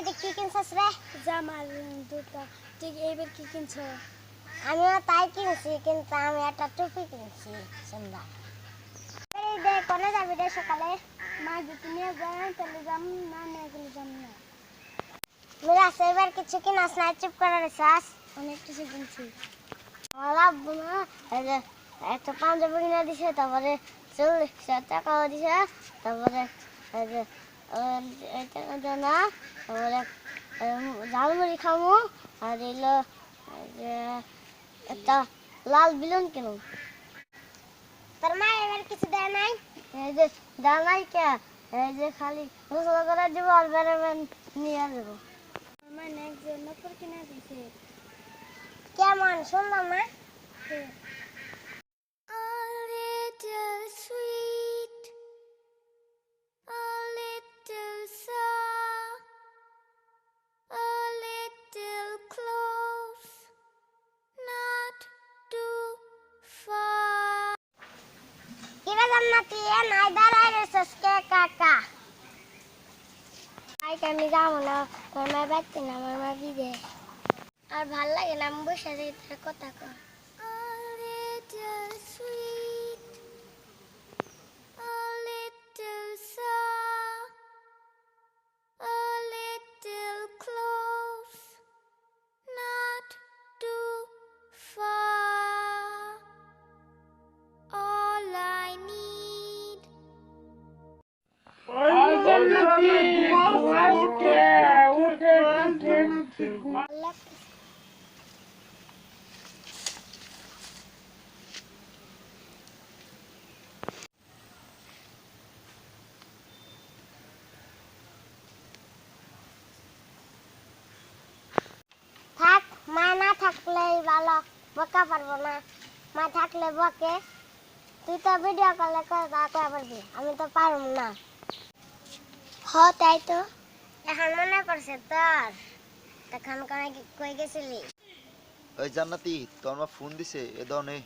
এবারে কি কিনছিস রে? জামার দুটা তুই এইবার কি কিনছ? আমিও তাই কিনছি কিন্তু আমি একটা টুপি কিনছি সুন্দর। এই কোনে যাবি রে সকালে। মা যদি নিয়ে যায় তাহলে যাম না নিয়ে গেলে যাম না। মিরাজ এবার কিছু কিনাস না চুপ করে রেছাস অনেক কিছু কিনছি। একটা পাঞ্জাবি কিনে দিছে তারপরে চল্লিশ টাকাও দিছে তারপরে না ঝালমুড়ি খামু আর এলো একটা লাল বিলুন কিনুম। তোর মা এবার কিছু দেয় নাই? এই যে দেয় নাই কে? এই যে খালি গোসল করে দিব আর বেরোবেন নিয়ে যাব। আমার পর দিছে। কেমন? শুনলাম না। এ নাই দাঁড়াই রেছিস কে কাকা? আই আমি যাব না, আমার মা বাড়তে আমার মা বিদে। আর ভালো লাগে না, আমি বসে কথা কর থাক, মা না থাকলেই ভালো বকা পারব না। মা থাকলে বকে। তুই তো ভিডিও কলে তা পারবি। আমি তো পারব না। হ তাই তো। এখন মনে পড়ছে তোর। তখন কই গেছিলি? ওই জান্নাতি তোর মা ফোন দিছে এ ধরনের